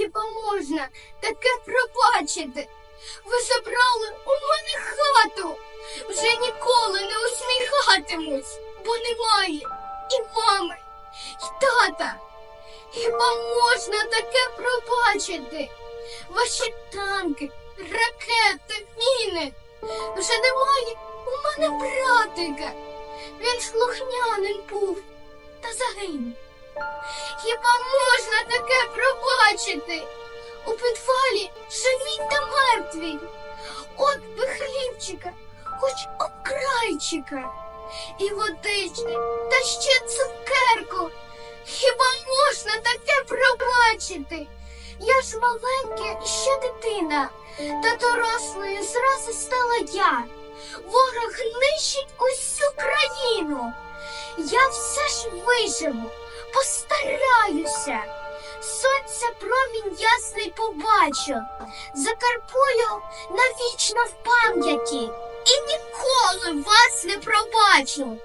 Хіба можна таке пробачити? Ви забрали у мене хату. Вже ніколи не усміхатимусь, бо немає і мами, і тата. Хіба можна таке пробачити? Ваші танки, ракети, міни. Вже немає у мене братика. Він слухняним був та загинув. Хіба можна таке підвалі живі та мертві. От би хлібчика, хоч окрайчика, і водички, та ще цукерку. Хіба можна таке пробачити? Я ж маленька і ще дитина, та дорослою зразу стала я. Ворог нищить усю країну. Я все ж виживу, постараюся. Сонця промінь ясний побачу, закарпую навічно в пам'яті і ніколи вас не пробачу.